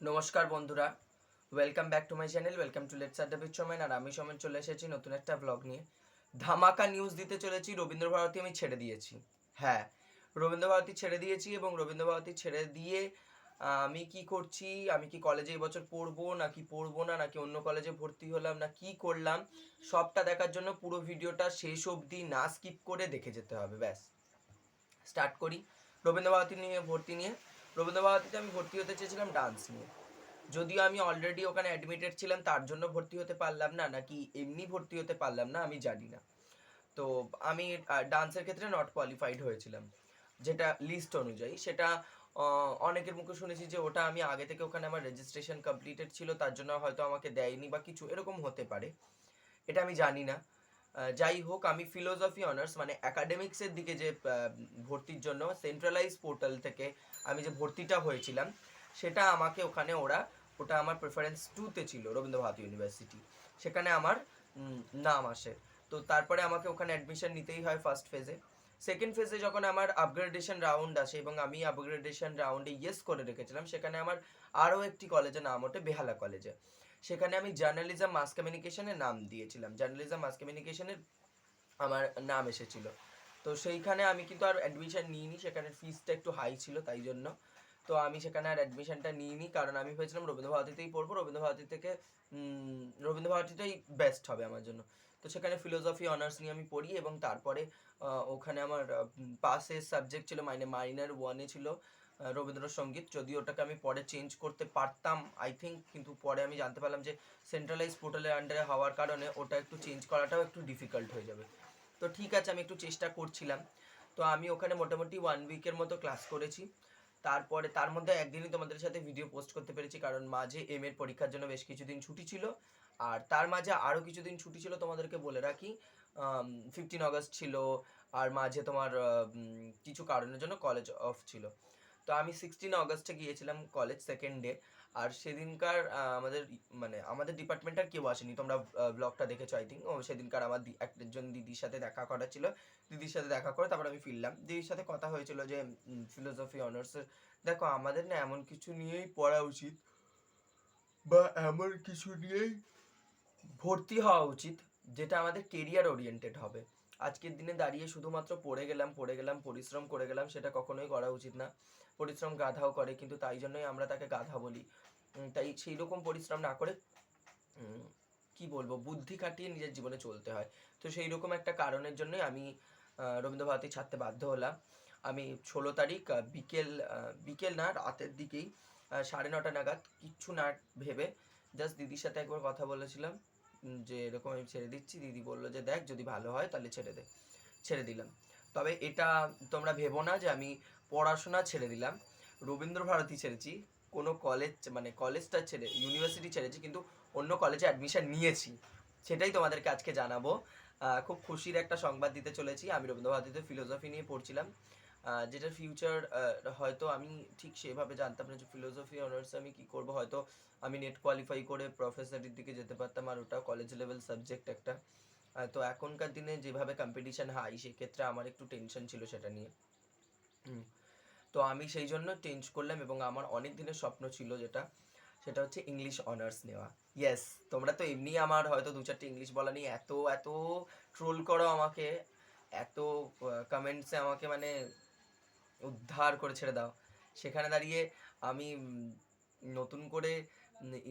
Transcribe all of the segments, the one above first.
নমস্কার বন্ধুরা। Welcome back to my channel welcome to let's Adda beach সময় আর আমি সময় চলে এসেছি নতুন একটা ব্লগ নিয়ে। ধামাকা নিউজ দিতে চলেছি রবীন্দ্রভারতী আমি ছেড়ে দিয়েছি। হ্যাঁ রবীন্দ্রভারতী ছেড়ে দিয়েছি এবং রবীন্দ্রভারতী ছেড়ে দিয়ে আমি কি করছি, আমি কি কলেজে এবছর পড়ব, নাকি পড়ব না, নাকি অন্য কলেজে ভর্তি হলাম, না কি করলাম, সবটা দেখার জন্য পুরো ভিডিওটা শেষ অবধি না স্কিপ করে দেখে যেতে হবে, ব্যাস। স্টার্ট করি। রবীন্দ্রভারতী নিয়ে ভর্তি নিয়ে রবীন্দ্রভারতীতে আমি ভর্তি হতে চেয়েছিলাম ডান্স নিয়ে। যদিও আমি অলরেডি ওখানে অ্যাডমিটেড ছিলাম, তার জন্য ভর্তি হতে পারলাম না, নাকি এমনি ভর্তি হতে পারলাম না, আমি জানি না। তো আমি ডান্সের ক্ষেত্রে নট কোয়ালিফাইড হয়েছিলাম, যেটা লিস্ট অনুযায়ী। সেটা অনেকের মুখে শুনেছি যে ওটা আমি আগে থেকে ওখানে আমার রেজিস্ট্রেশন কমপ্লিটেড ছিল, তার জন্য হয়তো আমাকে দেয়নি বা কিছু এরকম হতে পারে। এটা আমি জানি না। যাই হোক, আমি ফিলোসফি অনার্স মানে অ্যাকাডেমিক্সের দিকে যে ভর্তির জন্য সেন্ট্রালাইজ পোর্টাল থেকে আমি যে ভর্তিটা হয়েছিলাম, সেটা আমাকে ওখানে ওরা, ওটা আমার প্রেফারেন্স টুতে ছিল, রবীন্দ্রভারতী ইউনিভার্সিটি সেখানে আমার নাম আসে। তো তারপরে আমাকে ওখানে অ্যাডমিশন নিতেই হয় ফার্স্ট ফেজে সেকেন্ড ফেজে যখন আমার আপগ্রেডেশন রাউন্ড আসে এবং আমি আপগ্রেডেশন রাউন্ডে ইয়েস করে রেখেছিলাম, সেখানে আমার আরও একটি কলেজে নাম ওঠে বেহালা কলেজে সেখানে আমি জার্নালিজম মাস কমিউনিকেশনের নাম দিয়েছিলাম। জার্নালিজম মাস কমিউনিকেশনের আমার নাম এসেছিল। তো সেইখানে আমি কিন্তু আর অ্যাডমিশন নিইনি, সেখানে ফিসটা একটু হাই ছিল তাই জন্য। তো আমি সেখানে আর অ্যাডমিশনটা নিইনি, কারণ আমি ভেবেছিলাম রবীন্দ্রভারতীতেই পড়ব, রবীন্দ্রভারতী থেকে রবীন্দ্রভারতীটাই বেস্ট হবে আমার জন্য। তো সেখানে ফিলোসফি অনার্স নিয়ে আমি পড়ি এবং তারপরে ওখানে আমার পাসের সাবজেক্ট ছিল মানে মাইনার ওয়ানে ছিল রবীন্দ্রসঙ্গীত যদিও ওটাকে আমি পরে চেঞ্জ করতে পারতাম আই থিঙ্ক কিন্তু পরে আমি জানতে পারলাম যে সেন্ট্রালাইজ পোর্টালের আন্ডারে হওয়ার কারণে ওটা একটু চেঞ্জ করাটাও একটু ডিফিকাল্ট হয়ে যাবে। তো ঠিক আছে, আমি একটু চেষ্টা করছিলাম। তো আমি ওখানে মোটামুটি ওয়ান উইকের মতো ক্লাস করেছি। তারপরে, তার মধ্যে একদিনই তোমাদের সাথে ভিডিও পোস্ট করতে পেরেছি, কারণ মাঝে এম এর পরীক্ষার জন্য বেশ কিছুদিন ছুটি ছিল। আর তার মাঝে আরও কিছুদিন ছুটি ছিল, তোমাদেরকে বলে রাখি। ফিফটিন আগস্ট ছিল, আর মাঝে তোমার কিছু কারণের জন্য কলেজ অফ ছিল। তো আমি সিক্সটিন আগস্টে গিয়েছিলাম কলেজ সেকেন্ড ডে আর সেদিনকার আমাদের মানে আমাদের ডিপার্টমেন্ট আর কেউ আসেনি। তোমরা ব্লগটা দেখেছ আই থিঙ্ক সেদিনকার আমার একজন দিদির সাথে দেখা করা ছিল দিদির সাথে দেখা করে তারপর আমি ফিরলাম। দিদির সাথে কথা হয়েছিল যে ফিলোসফি অনার্সের দেখো, আমাদের না এমন কিছু নিয়েই পড়া উচিত বা এমন কিছু নিয়েই ভর্তি হওয়া উচিত যেটা আমাদের কেরিয়ার ওরিয়েন্টেড হবে। আজকের দিনে দাঁড়িয়ে শুধুমাত্র পড়ে গেলাম পড়ে গেলাম, পরিশ্রম করে গেলাম, সেটা কখনোই করা উচিত না। পরিশ্রম গাধাও করে, কিন্তু তাই জন্যই আমরা তাকে গাধা বলি। তাই সেই রকম পরিশ্রম না করে কি বলব, বুদ্ধি খাটিয়ে নিজের জীবনে চলতে হয়। তো সেই রকম একটা কারণের জন্যই আমি রবীন্দ্রভারতী ছাড়তে বাধ্য হলাম। আমি ষোলো তারিখ বিকেল বিকেল না, রাতের দিকেই সাড়ে নটা নাগাদ কিচ্ছু না ভেবে জাস্ট দিদির সাথে একবার কথা বলেছিলাম যে এরকম আমি ছেড়ে দিচ্ছি, দিদি বলল যে দেখ যদি ভালো হয় তাহলে ছেড়ে দে, ছেড়ে দিলাম। তবে এটা তোমরা ভেবো না যে আমি পড়াশোনা ছেড়ে দিলাম। রবীন্দ্র ভারতী ছেড়েছি, কোনো কলেজ মানে কলেজটা ছেড়ে ইউনিভার্সিটি ছেড়েছি, কিন্তু অন্য কলেজে অ্যাডমিশন নিয়েছি। সেটাই তোমাদেরকে আজকে জানাব। খুব খুশির একটা সংবাদ দিতে চলেছি। আমি রবীন্দ্র ভারতীতে ফিলোসফি নিয়ে পড়ছিলাম। যেটার ফিউচার হয়তো আমি ঠিক সেভাবে জানতাম না যে ফিলোসফি অনার্স আমি কি করব। হয়তো আমি নেট কোয়ালিফাই করে প্রফেসরের দিকে যেতে পারতাম আর ওটা কলেজ লেভেল সাবজেক্ট একটা। তো এখনকার দিনে যেভাবে কম্পিটিশন হাই সেক্ষেত্রে আমার একটু টেনশন ছিল সেটা নিয়ে। তো আমি সেই জন্য চেঞ্জ করলাম এবং আমার অনেক দিনের স্বপ্ন ছিল যেটা, সেটা হচ্ছে ইংলিশ অনার্স নেওয়া। ইয়েস তোমরা তো এমনি আমার হয়তো দু চারটে ইংলিশ বলা নিয়ে এত এত ট্রোল করো আমাকে, এত কমেন্টসে আমাকে মানে উদ্ধার করে ছেড়ে দাও। সেখানে দাঁড়িয়ে আমি নতুন করে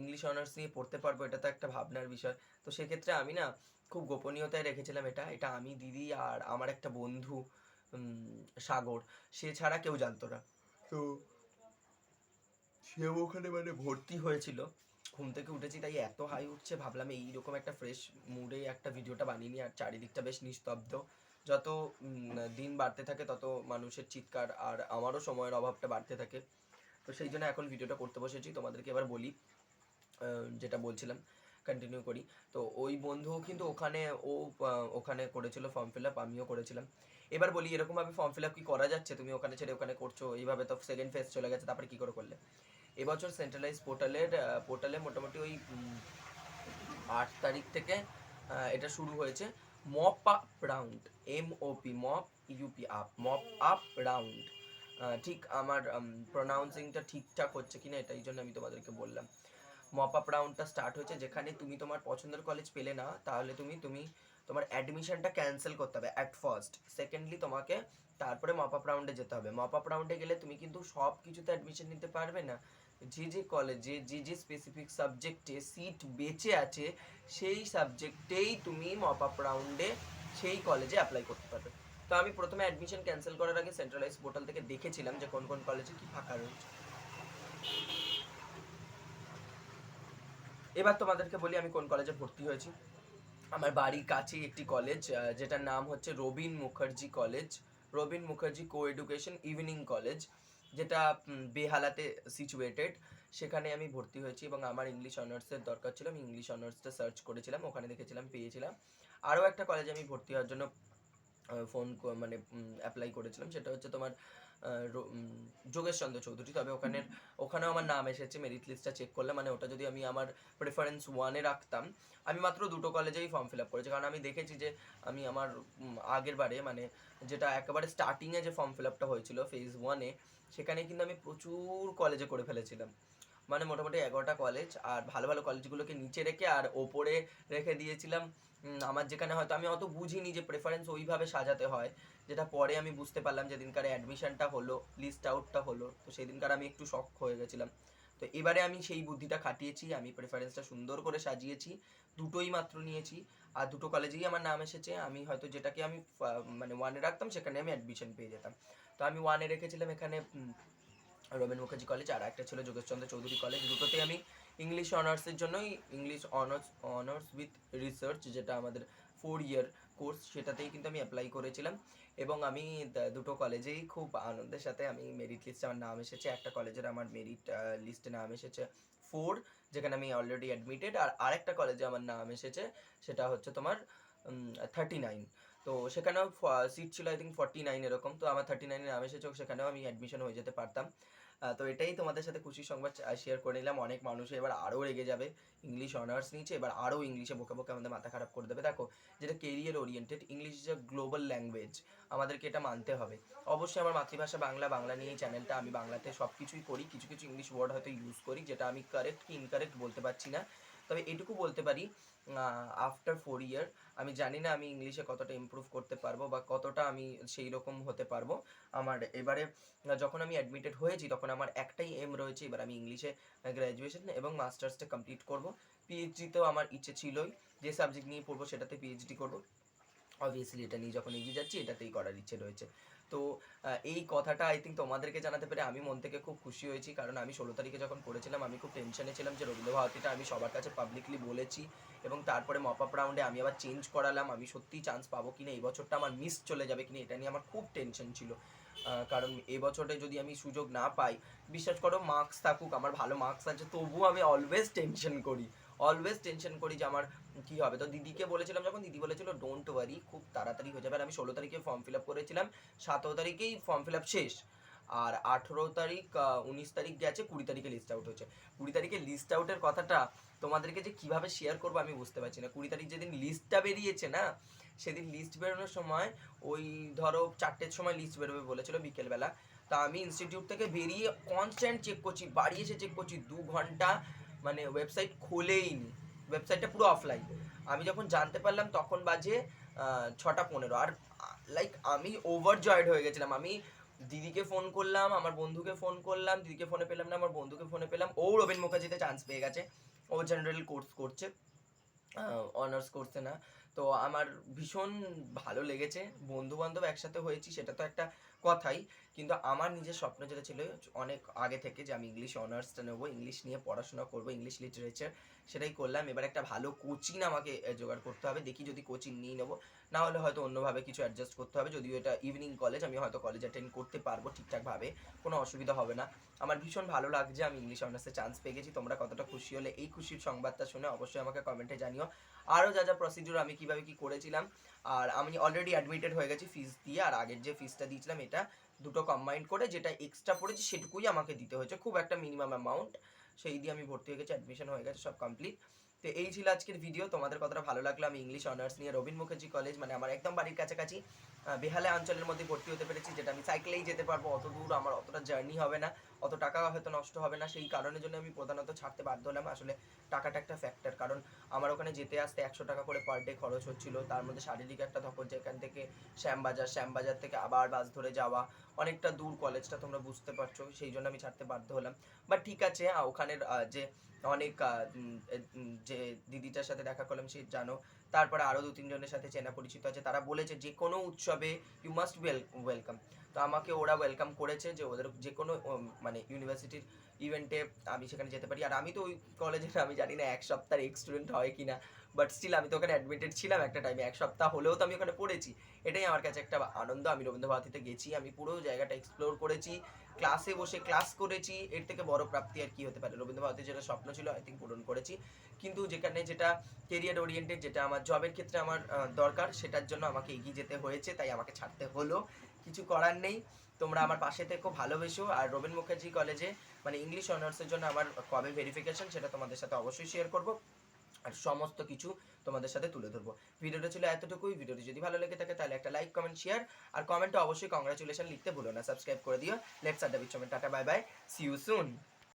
ইংলিশ অনার্স নিয়ে পড়তে পারব, এটা তো একটা ভাবনার বিষয়। তো সেক্ষেত্রে আমি না খুব গোপনীয়তায় রেখেছিলাম এটা। এটা আমি, দিদি আর আমার একটা বন্ধু সাগর। সে ছাড়া কেউ জানতো না। তো সেও ওখানে মানে ভর্তি হয়েছিল। ঘুম থেকে উঠেছি, তাই এত হাই উঠছে। ভাবলাম এইরকম একটা ফ্রেশ মুডে একটা ভিডিওটা বানিয়ে নিই। আর চারিদিকটা বেশ নিস্তব্ধ। যত দিন বাড়তে থাকে, তত মানুষের চিৎকার আর আমারও সময়ের অভাবটা বাড়তে থাকে। তো সেই জন্য এখন ভিডিওটা করতে বসেছি। তোমাদেরকে এবার বলি যেটা বলছিলাম। কন্টিনিউ করি। তো ওই বন্ধু কিন্তু ওখানে, ও ওখানে করেছিল ফর্ম ফিল আপ আমিও করেছিলাম। এবার বলি, এরকমভাবে ফর্ম ফিল আপ কি করা যাচ্ছে? তুমি ওখানে ছেড়ে ওখানে করছ, এইভাবে তো সেকেন্ড ফেজ চলে গেছে, তারপরে কি করে করলে? এবছর সেন্ট্রালাইজ পোর্টালের পোর্টালে মোটামুটি ওই আট তারিখ থেকে এটা শুরু হয়েছে। Mop up round M O P mop UP up mop up round ঠিক আমার প্রোনাউন্সিংটা ঠিকঠাক হচ্ছে কিনা এটাই জন্য আমি তোমাদেরকে বললাম। মপ আপ রাউন্ডটা স্টার্ট হয়েছে, যেখানে তুমি তোমার পছন্দের কলেজ পেলে না, তাহলে তুমি তুমি তোমার অ্যাডমিশনটা ক্যান্সেল করতে হবে অ্যাট ফার্স্ট সেকেন্ডলি তোমাকে তারপরে মপ আপ রাউন্ডে যেতে হবে। মপ আপ রাউন্ডে গেলে তুমি কিন্তু সব কিছুতে অ্যাডমিশন নিতে পারবে না। যে যে কলেজে যে যে স্পেসিফিক সাবজেক্টে সিট বেঁচে আছে, সেই সাবজেক্টেই তুমি মপ আপ রাউন্ডে সেই কলেজে অ্যাপ্লাই করতে পারবে। তো আমি প্রথমে অ্যাডমিশন ক্যান্সেল করার আগে সেন্ট্রালাইজ পোর্টাল থেকে দেখেছিলাম যে কোন কোন কলেজে কি ফাঁকা রয়েছে। এবার তোমাদেরকে বলি আমি কোন কলেজে ভর্তি হয়েছি। আমার বাড়ির কাছেই একটি কলেজ যেটার নাম হচ্ছে Rabin Mukherjee college Rabin Mukherjee co education evening college যেটা বেহালাতে সিচুয়েটেড সেখানে আমি ভর্তি হয়েছি এবং আমার ইংলিশ অনার্সের দরকার ছিল। আমি ইংলিশ অনার্সটা সার্চ করেছিলাম, ওখানে দেখেছিলাম, পেয়েছিলাম। আরও একটা কলেজে আমি ভর্তি হওয়ার জন্য ফোন মানে অ্যাপ্লাই করেছিলাম। সেটা হচ্ছে তোমার আহ, র- উম, যোগেশ চন্দ্র চৌধুরী। তবে ওখানের ওখানেও আমার নাম এসেছে মেরিট লিস্টটা চেক করলে মানে ওটা যদি আমি আমার প্রেফারেন্স ওয়ানে রাখতাম আমি মাত্র দুটো কলেজেই ফর্ম ফিল আপ করেছি। কারণ আমি দেখেছি যে আমি আমার আগের বারে মানে যেটা একেবারে স্টার্টিংয়ে যে ফর্ম ফিল আপটা হয়েছিল ফেজ ওয়ানে সেখানে কিন্তু আমি প্রচুর কলেজে করে ফেলেছিলাম। মানে মোটামুটি এগারোটা কলেজ আর ভালো ভালো কলেজগুলোকে নিচে রেখে আর ওপরে রেখে দিয়েছিলাম। আমার যেখানে হয়তো আমি অত বুঝিনি যে প্রেফারেন্স ওইভাবে সাজাতে হয় যেটা পরে আমি বুঝতে পারলাম যেদিনকার অ্যাডমিশনটা হলো লিস্ট আউটটা হলো তো সেই দিনকার আমি একটু শখ হয়ে গেছিলাম। তো এবারে আমি সেই বুদ্ধিটা খাটিয়েছি আমি প্রেফারেন্সটা সুন্দর করে সাজিয়েছি দুটোই মাত্র নিয়েছি আর দুটো কলেজেই আমার নাম এসেছে আমি হয়তো যেটাকে আমি মানে ওয়ানে রাখতাম সেখানে আমি অ্যাডমিশন পেয়ে যেতাম। তো আমি ওয়ানে রেখেছিলাম এখানে উম, রবীন মুখার্জি কলেজ আর একটা ছিল যোগেশচন্দ্র চৌধুরী কলেজ দুটোতেই আমি ইংলিশ অনার্সের জন্যই English honours honours with research যেটা আমাদের ফোর ইয়ার কোর্স সেটাতেই কিন্তু আমি অ্যাপ্লাই করেছিলাম। এবং আমি দুটো কলেজেই খুব আনন্দের সাথে আমি মেরিট লিস্টে আমার নাম এসেছে, একটা কলেজের আমার মেরিট লিস্টে নাম এসেছে ফোর যেখানে আমি অলরেডি অ্যাডমিটেড আর আরেকটা কলেজে আমার নাম এসেছে, সেটা হচ্ছে তোমার থার্টি নাইন তো সেখানেও সিট ছিল আই থিঙ্ক ফর্টি নাইন এরকম, তো আমার থার্টি নাইনে নাম এসেছে, সেখানেও আমি অ্যাডমিশন হয়ে যেতে পারতাম। তো এটাই তোমাদের সাথে খুশির সংবাদ শেয়ার করে নিলাম। অনেক মানুষ এবার আরও রেগে যাবে। ইংলিশ অনার্স নিচ্ছে এবার আরও ইংলিশে বোকে বকে আমাদের মাথা খারাপ করে দেবে। দেখো, যেটা career oriented English is global language আমাদেরকে এটা মানতে হবে। অবশ্যই আমার মাতৃভাষা বাংলা বাংলা নিয়ে চ্যানেলটা আমি বাংলাতে সব কিছুই করি। কিছু কিছু ইংলিশ ওয়ার্ড হয়তো ইউজ করি, যেটা আমি কারেক্ট কি ইনকারেক্ট বলতে পারছি না। তবে এটুকু বলতে পারি আফটার ফোর ইয়ার আমি জানি না আমি ইংলিশে কতটা ইম্প্রুভ করতে পারব বা কতটা আমি সেই রকম হতে পারব। আমার এবারে যখন আমি অ্যাডমিটেড হয়েছি, তখন আমার একটাই এম রয়েছে, এবার আমি ইংলিশে গ্র্যাজুয়েশন এবং মাস্টার্সটা কমপ্লিট করব। তো আমার ইচ্ছে ছিলই যে সাবজেক্ট নিয়ে পড়ব, সেটাতে পিএইচডি করব। অবভিয়াসলি এটা নিয়ে যখন এগিয়ে যাচ্ছি, এটাতেই করার ইচ্ছে রয়েছে। তো এই কথাটা আই থিঙ্ক তোমাদেরকে জানাতে পেরে আমি মন থেকে খুব খুশি হয়েছি। কারণ আমি ষোলো তারিখে যখন করেছিলাম, আমি খুব টেনশনে ছিলাম যে রবীন্দ্র ভারতীটা আমি সবার কাছে পাবলিকলি বলেছি এবং তারপরে মপ আপ রাউন্ডে আমি আবার চেঞ্জ করালাম। আমি সত্যিই চান্স পাবো কিনা, এই বছরটা আমার মিস চলে যাবে কিনা, এটা নিয়ে আমার খুব টেনশন ছিল। কারণ এই বছরে যদি আমি সুযোগ না পাই, বিশ্বাস করো মার্কস থাকুক, আমার ভালো মার্কস আছে, তবুও আমি অলওয়েজ টেনশন করি। অলওয়েজ টেনশন করি যে আমার কি হবে। তো দিদিকে বলেছিলাম যখন, দিদি বলেছিল ডোন্ট ওয়ারি খুব তাড়াতাড়ি হয়ে যাবে। আর আমি ষোলো তারিখে ফর্ম ফিল আপ করেছিলাম। সতেরো তারিখেই ফর্ম ফিল আপ শেষ। আর আঠেরো তারিখ উনিশ তারিখ গেছে, কুড়ি তারিখে লিস্ট আউট হচ্ছে কুড়ি তারিখে লিস্ট আউটের কথাটা তোমাদেরকে যে কীভাবে শেয়ার করব আমি বুঝতে পারছি না। কুড়ি তারিখ যেদিন লিস্টটা বেরিয়েছে না, সেদিন লিস্ট বেরোনোর সময় ওই ধরো চারটের সময় লিস্ট বেরোবে বলেছিল বিকেলবেলা। তা আমি ইনস্টিটিউট থেকে বেরিয়ে কনস্ট্যান্ট চেক করছি, বাড়ি এসে চেক করছি, দু ঘণ্টা মানে ওয়েবসাইট খোলেই নি ওয়েবসাইটটা পুরো অফলাইন আমি যখন জানতে পারলাম তখন বাজে ছটা পনেরো। আর লাইক আমি ওভার জয়েড হয়ে গেছিলাম। আমি দিদিকে ফোন করলাম, আমার বন্ধুকে ফোন করলাম, দিদিকে ফোনে পেলাম না, আমার বন্ধুকে ফোনে পেলাম। ও রবীন মুখার্জিতে চান্স পেয়ে গেছে। ও জেনারেল কোর্স করছে। অনার্স করছে না। তো আমার ভীষণ ভালো লেগেছে। বন্ধু বান্ধব একসাথে হয়েছি, সেটা তো একটা কথাই। কিন্তু আমার নিজের স্বপ্ন যেটা ছিল, অনেক আগে থেকে যে আমি ইংলিশ অনার্সটা নেব ইংলিশ নিয়ে পড়াশোনা করব ইংলিশ লিটারেচার সেটাই করলাম। এবার একটা ভালো কোচিং আমাকে জোগাড় করতে হবে। দেখি যদি কোচিং নিয়ে নেব। না হলে হয়তো অন্যভাবে কিছু অ্যাডজাস্ট করতে হবে। যদিও এটা ইভিনিং কলেজ আমি হয়তো কলেজ অ্যাটেন্ড করতে পারব ঠিকঠাকভাবে। কোনো অসুবিধা হবে না। আমার ভীষণ ভালো লাগছে। আমি ইংলিশ অনার্সে চান্স পেয়ে গেছি। তোমরা কতটা খুশি হলে এই খুশির সংবাদটা শুনে অবশ্যই আমাকে কমেন্টে জানিও। আরও যা যা প্রসিডিউর আমি কীভাবে কি করেছিলাম। আর আমি অলরেডি অ্যাডমিটেড হয়ে গেছি ফিস দিয়ে। আর আগের যে ফিসটা দিয়েছিলাম, এটা দুটো কম্বাইন্ড করে যেটা এক্সট্রা পড়েছে, সেটুকুই আমাকে দিতে হয়েছে। খুব একটা মিনিমাম অ্যামাউন্ট সেই দিয়ে আমি ভর্তি হয়ে গেছি অ্যাডমিশন হয়ে গেছে সব কমপ্লিট তো এই ছিল আজকের ভিডিও তোমাদের কতটা ভালো লাগল? আমি ইংলিশ অনার্স নিয়ে রবীন মুখার্জি কলেজ মানে আমার একদম বাড়ির কাছাকাছি বেহালা অঞ্চলের মধ্যে ভর্তি হতে পেরেছি, যেটা আমি সাইকেলেই যেতে পারব, অত দূর আমার অতটা জার্নি হবে না। অত টাকা হয়তো নষ্ট হবে না, সেই কারণের জন্য আমি প্রধানত ছাড়তে বাধ্য হলাম। আসলে টাকাটা একটা ফ্যাক্টর কারণ আমার ওখানে যেতে আসতে একশো টাকা করে পার ডে খরচ হচ্ছিল। তার মধ্যে শারীরিক একটা ধকল যে এখান থেকে শ্যামবাজার শ্যামবাজার থেকে আবার বাস ধরে যাওয়া, অনেকটা দূর কলেজটা তোমরা বুঝতে পারছ, সেই জন্য আমি ছাড়তে বাধ্য হলাম। বাট ঠিক আছে ওখানের যে অনেক যে দিদিটার সাথে দেখা করলাম, সে জানো তারপরে আরও দু তিনজনের সাথে চেনা পরিচিত আছে। তারা বলেছে, যে কোনো উৎসবে ইউ মাস্ট ওয়েল ওয়েলকাম তো আমাকে ওরা ওয়েলকাম করেছে যে ওদের যে কোনো মানে ইউনিভার্সিটির ইভেন্টে আমি সেখানে যেতে পারি। আর আমি তো ওই কলেজে আমি জানি না, এক সপ্তাহের এক্স স্টুডেন্ট হয় কি না বাট স্টিল আমি তো ওখানে অ্যাডমিটেড ছিলাম একটা টাইমে এক সপ্তাহ হলেও তো আমি ওখানে পড়েছি। এটাই আমার কাছে একটা আনন্দ। আমি রবীন্দ্রভারতীতে গেছি, আমি পুরো জায়গাটা এক্সপ্লোর করেছি। ক্লাসে বসে ক্লাস করেছি। এর থেকে বড় প্রাপ্তি আর কি হতে পারে। রবীন্দ্র ভারতীর যেটা স্বপ্ন ছিল আই থিঙ্ক পূরণ করেছি। কিন্তু যেখানে যেটা কেরিয়ার ওরিয়েন্টেড যেটা আমার জবের ক্ষেত্রে আমার দরকার, সেটার জন্য আমাকে এগিয়ে যেতে হয়েছে। তাই আমাকে ছাড়তে হলো। কিছু করার নেই। তোমরা আমার পাশে থেকো, ভালোবেসো। আর রবীন মুখার্জি কলেজে মানে ইংলিশ অনার্সের জন্য আমার কবে ভেরিফিকেশন সেটা তোমাদের সাথে অবশ্যই শেয়ার করব। আর সমস্ত কিছু তোমাদের সাথে তুলে ধরবো। ভিডিওটা ছিল এতটুকুই। ভিডিওটি যদি ভালো লেগে থাকে তাহলে একটা লাইক কমেন্ট শেয়ার আর কমেন্টে অবশ্যই কংগ্রাচুলেশন লিখতে ভুলো না। সাবস্ক্রাইব করে দিও। লেটস আড্ডা বিচ্ছমেন্ট tata bye bye see you soon